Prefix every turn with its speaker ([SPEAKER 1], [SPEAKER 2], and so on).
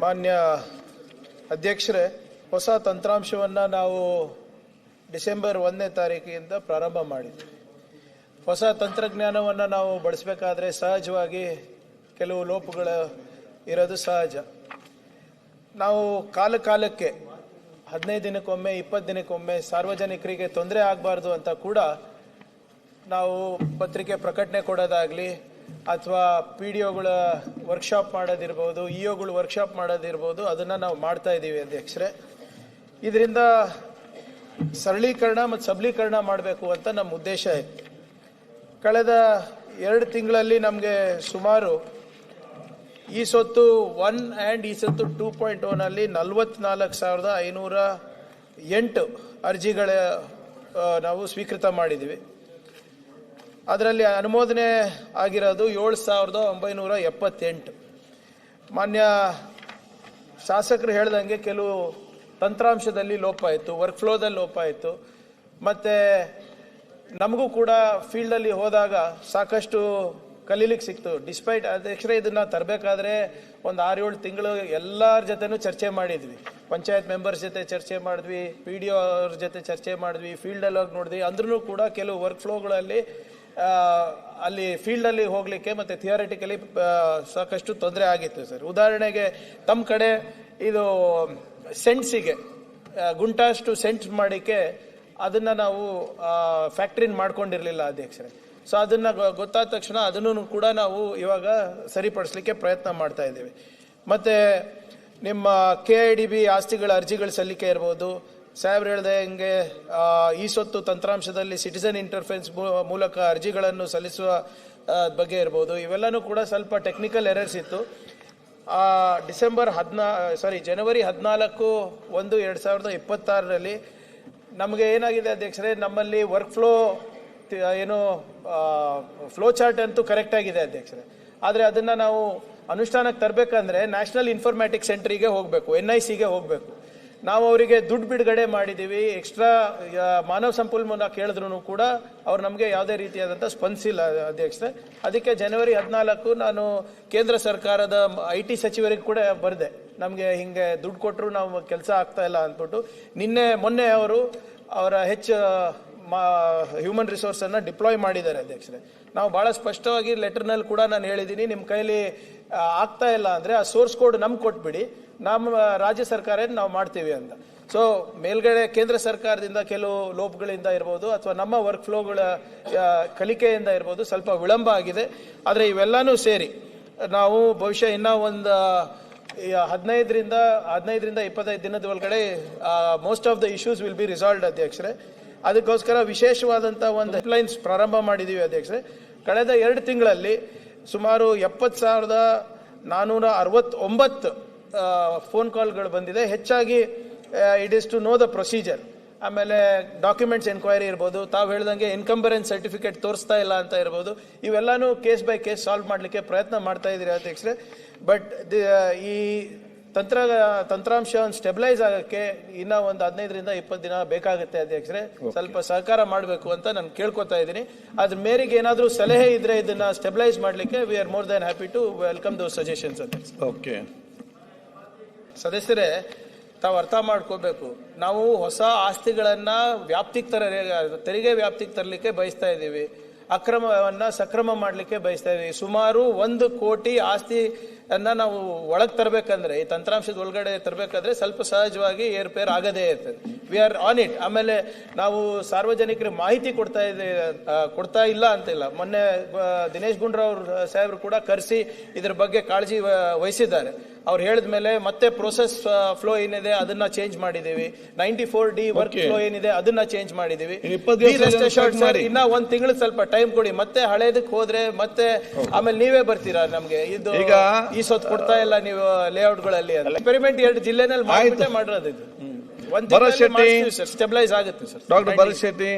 [SPEAKER 1] ಮಾನ್ಯ ಅಧ್ಯಕ್ಷರೇ, ಹೊಸ ತಂತ್ರಾಂಶವನ್ನು ನಾವು ಡಿಸೆಂಬರ್ ಒಂದನೇ ತಾರೀಕಿನಿಂದ ಪ್ರಾರಂಭ ಮಾಡಿದ್ವಿ. ಹೊಸ ತಂತ್ರಜ್ಞಾನವನ್ನು ನಾವು ಬಳಸಬೇಕಾದ್ರೆ ಸಹಜವಾಗಿ ಕೆಲವು ಲೋಪಗಳು ಇರೋದು ಸಹಜ. ನಾವು ಕಾಲ ಕಾಲಕ್ಕೆ, ಹದಿನೈದು ದಿನಕ್ಕೊಮ್ಮೆ, ಇಪ್ಪತ್ತು ದಿನಕ್ಕೊಮ್ಮೆ ಸಾರ್ವಜನಿಕರಿಗೆ ತೊಂದರೆ ಆಗಬಾರ್ದು ಅಂತ ಕೂಡ ನಾವು ಪತ್ರಿಕೆ ಪ್ರಕಟಣೆ ಕೊಡೋದಾಗ್ಲಿ ಅಥವಾ ಪಿ ಡಿ ಒಗಳ ವರ್ಕ್ಶಾಪ್ ಮಾಡೋದಿರ್ಬೋದು ಇ ಒಗಳು ವರ್ಕ್ಶಾಪ್ ಮಾಡೋದಿರ್ಬೋದು, ಅದನ್ನು ನಾವು ಮಾಡ್ತಾ ಇದ್ದೀವಿ ಅಧ್ಯಕ್ಷರೇ. ಇದರಿಂದ ಸರಳೀಕರಣ ಮತ್ತು ಸಬಲೀಕರಣ ಮಾಡಬೇಕು ಅಂತ ನಮ್ಮ ಉದ್ದೇಶ ಇತ್ತು ಕಳೆದ ಎರಡು ತಿಂಗಳಲ್ಲಿ ನಮಗೆ ಸುಮಾರು ಈ ಸೊತ್ತು ಒನ್ ಆ್ಯಂಡ್ ಈ ಸೊತ್ತು ಟೂ ಪಾಯಿಂಟ್ ಒನಲ್ಲಿ ನಲವತ್ನಾಲ್ಕು ಸಾವಿರದ ಐನೂರ ಎಂಟು ಅರ್ಜಿಗಳ ನಾವು ಸ್ವೀಕೃತ ಮಾಡಿದ್ದೀವಿ. ಅದರಲ್ಲಿ ಅನುಮೋದನೆ ಆಗಿರೋದು ಏಳು ಸಾವಿರದ ಒಂಬೈನೂರ ಎಪ್ಪತ್ತೆಂಟು. ಮಾನ್ಯ ಶಾಸಕರು ಹೇಳ್ದಂಗೆ ಕೆಲವು ತಂತ್ರಾಂಶದಲ್ಲಿ ಲೋಪ ಆಯಿತು ವರ್ಕ್ ಫ್ಲೋದಲ್ಲಿ ಲೋಪ ಆಯಿತು. ಮತ್ತು ನಮಗೂ ಕೂಡ ಫೀಲ್ಡಲ್ಲಿ ಹೋದಾಗ ಸಾಕಷ್ಟು ಕಲೀಲಿಕ್ಕೆ ಸಿಕ್ತು. ಡಿಸ್ಪೈಟ್ ಅಧ್ಯಕ್ಷರೇ ಇದನ್ನು ತರಬೇಕಾದ್ರೆ ಒಂದು ಆರು ಏಳು ತಿಂಗಳು ಎಲ್ಲರ ಜೊತೆನೂ ಚರ್ಚೆ ಮಾಡಿದ್ವಿ. ಪಂಚಾಯತ್ ಮೆಂಬರ್ಸ್ ಜೊತೆ ಚರ್ಚೆ ಮಾಡಿದ್ವಿ ಪಿ ಡಿ ಅವ್ರ ಜೊತೆ ಚರ್ಚೆ ಮಾಡಿದ್ವಿ ಫೀಲ್ಡಲ್ಲಿ ಹೋಗಿ ನೋಡಿದ್ವಿ. ಅಂದ್ರೂ ಕೂಡ ಕೆಲವು ವರ್ಕ್ ಫ್ಲೋಗಳಲ್ಲಿ ಅಲ್ಲಿ ಫೀಲ್ಡಲ್ಲಿ ಹೋಗಲಿಕ್ಕೆ ಮತ್ತು ಥಿಯರಿಟಿಕಲಿ ಸಾಕಷ್ಟು ತೊಂದರೆ ಆಗಿತ್ತು ಸರ್. ಉದಾಹರಣೆಗೆ ತಮ್ಮ ಕಡೆ ಇದು ಸೆಂಟ್ಸಿಗೆ ಗುಂಟಾಷ್ಟು ಸೆಂಟ್ಸ್ ಮಾಡಿಕೆ ಅದನ್ನು ನಾವು ಫ್ಯಾಕ್ಟ್ರಿನ ಮಾಡ್ಕೊಂಡಿರಲಿಲ್ಲ ಅಧ್ಯಕ್ಷರೇ. ಸೊ ಅದನ್ನು ಗೊತ್ತಾದ ತಕ್ಷಣ ಅದನ್ನು ಕೂಡ ನಾವು ಇವಾಗ ಸರಿಪಡಿಸ್ಲಿಕ್ಕೆ ಪ್ರಯತ್ನ ಮಾಡ್ತಾ ಇದ್ದೀವಿ. ಮತ್ತು ನಿಮ್ಮ ಕೆ ಐ ಡಿ ಬಿ ಆಸ್ತಿಗಳ ಅರ್ಜಿಗಳು ಸಲ್ಲಿಕೆ ಇರ್ಬೋದು ಸಾಹೇಬ್ರು ಹೇಳ್ದೆ ಹಿಂಗೆ ಈ ಸೊತ್ತು ತಂತ್ರಾಂಶದಲ್ಲಿ ಸಿಟಿಸನ್ ಇಂಟರ್ಫೆನ್ಸ್ ಮೂಲಕ ಅರ್ಜಿಗಳನ್ನು ಸಲ್ಲಿಸುವ ಬಗ್ಗೆ ಇರ್ಬೋದು. ಇವೆಲ್ಲನೂ ಕೂಡ ಸ್ವಲ್ಪ ಟೆಕ್ನಿಕಲ್ ಎರರ್ಸ್ ಇತ್ತು. ಡಿಸೆಂಬರ್ ಹದಿನಾ ಸಾರಿ ಜನವರಿ ಹದಿನಾಲ್ಕು ಒಂದು ಎರಡು ಸಾವಿರದ ಇಪ್ಪತ್ತಾರರಲ್ಲಿ ನಮಗೆ ಏನಾಗಿದೆ ಅಧ್ಯಕ್ಷರೇ, ನಮ್ಮಲ್ಲಿ ವರ್ಕ್ ಫ್ಲೋ ಏನು ಫ್ಲೋ ಚಾರ್ಟ್ ಅಂತೂ ಕರೆಕ್ಟ್ ಆಗಿದೆ ಅಧ್ಯಕ್ಷರೇ. ಆದರೆ ಅದನ್ನು ನಾವು ಅನುಷ್ಠಾನಕ್ಕೆ ತರಬೇಕಂದ್ರೆ ನ್ಯಾಷನಲ್ ಇನ್ಫಾರ್ಮ್ಯಾಟಿಕ್ ಸೆಂಟ್ರಿಗೆ ಹೋಗಬೇಕು ಎನ್ ಐ ಸಿಗೆ ಹೋಗಬೇಕು. ನಾವು ಅವರಿಗೆ ದುಡ್ಡು ಬಿಡುಗಡೆ ಮಾಡಿದ್ದೀವಿ ಎಕ್ಸ್ಟ್ರಾ ಮಾನವ ಸಂಪನ್ಮೂಲ ಕೇಳಿದ್ರು ಕೂಡ ಅವ್ರು ನಮಗೆ ಯಾವುದೇ ರೀತಿಯಾದಂಥ ಸ್ಪಂದಿಸಿಲ್ಲ ಅಧ್ಯಕ್ಷತೆ ಅದಕ್ಕೆ ಜನವರಿ ಹದಿನಾಲ್ಕು ನಾನು ಕೇಂದ್ರ ಸರ್ಕಾರದ ಐ ಟಿ ಸಚಿವರಿಗೆ ಕೂಡ ಬರೆದೆ. ನಮಗೆ ಹಿಂಗೆ ದುಡ್ಡು ಕೊಟ್ಟರು ನಾವು ಕೆಲಸ ಆಗ್ತಾ ಇಲ್ಲ ಅಂದ್ಬಿಟ್ಟು. ನಿನ್ನೆ ಮೊನ್ನೆ ಅವರು ಅವರ ಹೆಚ್ಚು ಮಾ ಹ್ಯೂಮನ್ ರಿಸೋರ್ಸನ್ನು ಡಿಪ್ಲಾಯ್ ಮಾಡಿದ್ದಾರೆ ಅಧ್ಯಕ್ಷರೇ. ನಾವು ಭಾಳ ಸ್ಪಷ್ಟವಾಗಿ ಲೆಟರ್ನಲ್ಲಿ ಕೂಡ ನಾನು ಹೇಳಿದ್ದೀನಿ ನಿಮ್ಮ ಕೈಲಿ ಆಗ್ತಾ ಇಲ್ಲ ಅಂದರೆ ಆ ಸೋರ್ಸ್ ಕೋಡ್ ನಮ್ಗೆ ಕೊಟ್ಬಿಡಿ ನಮ್ಮ ರಾಜ್ಯ ಸರ್ಕಾರ ನಾವು ಮಾಡ್ತೀವಿ ಅಂತ. ಸೊ ಮೇಲ್ಗಡೆ ಕೇಂದ್ರ ಸರ್ಕಾರದಿಂದ ಕೆಲವು ಲೋಪಗಳಿಂದ ಇರ್ಬೋದು, ಅಥವಾ ನಮ್ಮ ವರ್ಕ್ ಫ್ಲೋಗಳ ಕಲಿಕೆಯಿಂದ ಇರ್ಬೋದು ಸ್ವಲ್ಪ ವಿಳಂಬ ಆಗಿದೆ. ಆದರೆ ಇವೆಲ್ಲನೂ ಸೇರಿ, ನಾವು ಬಹುಶಃ ಇನ್ನೂ ಒಂದು ಹದಿನೈದರಿಂದ ಹದಿನೈದರಿಂದ ಇಪ್ಪತ್ತೈದು ದಿನದ ಒಳಗಡೆ most of the issues will be resolved ಅಧ್ಯಕ್ಷರೇ. ಅದಕ್ಕೋಸ್ಕರ ವಿಶೇಷವಾದಂಥ ಒಂದು ಹೆಲ್ಪ್ಲೈನ್ಸ್ ಪ್ರಾರಂಭ ಮಾಡಿದ್ದೀವಿ ಅಧ್ಯಕ್ಷರೇ. ಕಳೆದ ಎರಡು ತಿಂಗಳಲ್ಲಿ ಸುಮಾರು ಎಪ್ಪತ್ತು ಸಾವಿರದ ನಾನ್ನೂರ ಅರವತ್ತೊಂಬತ್ತು ಫೋನ್ ಕಾಲ್ಗಳು ಬಂದಿದೆ. ಹೆಚ್ಚಾಗಿ it is to know the procedure ಆಮೇಲೆ ಡಾಕ್ಯುಮೆಂಟ್ಸ್ ಎನ್ಕ್ವೈರಿ ಇರ್ಬೋದು, ತಾವು ಹೇಳ್ದಂಗೆ ಇನ್ಕಂಬರೆನ್ಸ್ ಸರ್ಟಿಫಿಕೇಟ್ ತೋರಿಸ್ತಾ ಇಲ್ಲ ಅಂತ ಇರ್ಬೋದು. ಇವೆಲ್ಲನೂ ಕೇಸ್ ಬೈ ಕೇಸ್ ಸಾಲ್ವ್ ಮಾಡಲಿಕ್ಕೆ ಪ್ರಯತ್ನ ಮಾಡ್ತಾ ಇದ್ದೀರಿ ಅಧ್ಯಕ್ಷರೇ. ಬಟ್ ಈ ತಂತ್ರ ತಂತ್ರಾಂಶ ಸ್ಟೆಬಿಲೈಸ್ ಆಗೋಕ್ಕೆ ಇನ್ನ ಒಂದು ಹದಿನೈದರಿಂದ ಇಪ್ಪತ್ತು ದಿನ ಬೇಕಾಗುತ್ತೆ ಅಧ್ಯಕ್ಷರೇ. ಸ್ವಲ್ಪ ಸಹಕಾರ ಮಾಡಬೇಕು ಅಂತ ನಾನು ಕೇಳ್ಕೊತಾ ಇದ್ದೀನಿ. ಅದ್ರ ಮೇರೆಗೆ ಏನಾದರೂ ಸಲಹೆ ಇದ್ರೆ ಇದನ್ನ ಸ್ಟೆಬಿಲೈಸ್ ಮಾಡಲಿಕ್ಕೆ we are more than happy to welcome those suggestions ಅಧ್ಯಕ್ಷ
[SPEAKER 2] ಓಕೆ
[SPEAKER 1] ಸದಸ್ಯರೇ ತಾವು ಅರ್ಥ ಮಾಡ್ಕೋಬೇಕು. ನಾವು ಹೊಸ ಆಸ್ತಿಗಳನ್ನ ವ್ಯಾಪ್ತಿಗೆ ತರ ತೆರಿಗೆ ವ್ಯಾಪ್ತಿಗೆ ತರಲಿಕ್ಕೆ ಬಯಸ್ತಾ ಇದ್ದೀವಿ. ಅಕ್ರಮವನ್ನ ಸಕ್ರಮ ಮಾಡಲಿಕ್ಕೆ ಬಯಸ್ತಾ ಇದ್ದೀವಿ ಸುಮಾರು ಒಂದು ಕೋಟಿ ಆಸ್ತಿ ಅನ್ನ ನಾವು ಒಳಗೆ ತರಬೇಕಂದ್ರೆ, ಈ ತಂತ್ರಾಂಶದ ಒಳಗಡೆ ತರಬೇಕಾದ್ರೆ ಸ್ವಲ್ಪ ಸಹಜವಾಗಿ ಏರ್ಪೇರ್ ಆಗದೇ ಇರ್ತದೆ. ವಿ ಆರ್ ಆನ್ ಇಟ್ ಆಮೇಲೆ ನಾವು ಸಾರ್ವಜನಿಕರಿಗೆ ಮಾಹಿತಿ ಕೊಡ್ತಾ ಇದೆ ಕೊಡ್ತಾ ಇಲ್ಲ ಅಂತಿಲ್ಲ. ಮೊನ್ನೆ ದಿನೇಶ್ ಗುಂಡ್ರಾವ್ ಸಾಹೇಬ್ರು ಕೂಡ ಕರೆಸಿ ಇದ್ರ ಬಗ್ಗೆ ಕಾಳಜಿ ವಹಿಸಿದ್ದಾರೆ. ಅವ್ರು ಹೇಳಿದ ಮೇಲೆ ಮತ್ತೆ ಪ್ರೋಸೆಸ್ ಫ್ಲೋ ಏನಿದೆ ಅದನ್ನ ಚೇಂಜ್ ಮಾಡಿದೀವಿ ninety four the work. Flow ಏನಿದೆ ಅದನ್ನ ಚೇಂಜ್ ಮಾಡಿದೀವಿ
[SPEAKER 2] ಇನ್ನು
[SPEAKER 1] ಒಂದ್ ತಿಂಗಳು ಸ್ವಲ್ಪ ಟೈಮ್ ಕೊಡಿ. ಮತ್ತೆ ಹಳೇದಕ್ಕೆ ಹೋದ್ರೆ ಮತ್ತೆ ಆಮೇಲೆ ನೀವೇ ಬರ್ತೀರಾ ನಮ್ಗೆ? ಇದು
[SPEAKER 2] ಈಗ-
[SPEAKER 1] ಈ ಸೊತ್ತು ಕೊಡ್ತಾ ಇಲ್ಲ ನೀವು ಲೇಔಟ್ಗಳಲ್ಲಿ ಎಕ್ಸ್ಪೆರಿಮೆಂಟ್ ಎರಡು ಜಿಲ್ಲೆನಲ್ಲಿ ಮಾಡಿರೋದು ಇದು.
[SPEAKER 2] ಭರತ್ ಶೆಟ್ಟಿ.
[SPEAKER 1] ಸ್ಟೆಬಿಲೈಸ್ ಆಗುತ್ತೆ ಸರ್
[SPEAKER 2] ಡಾಕ್ಟರ್ ಭರತ್ ಶೆಟ್ಟಿ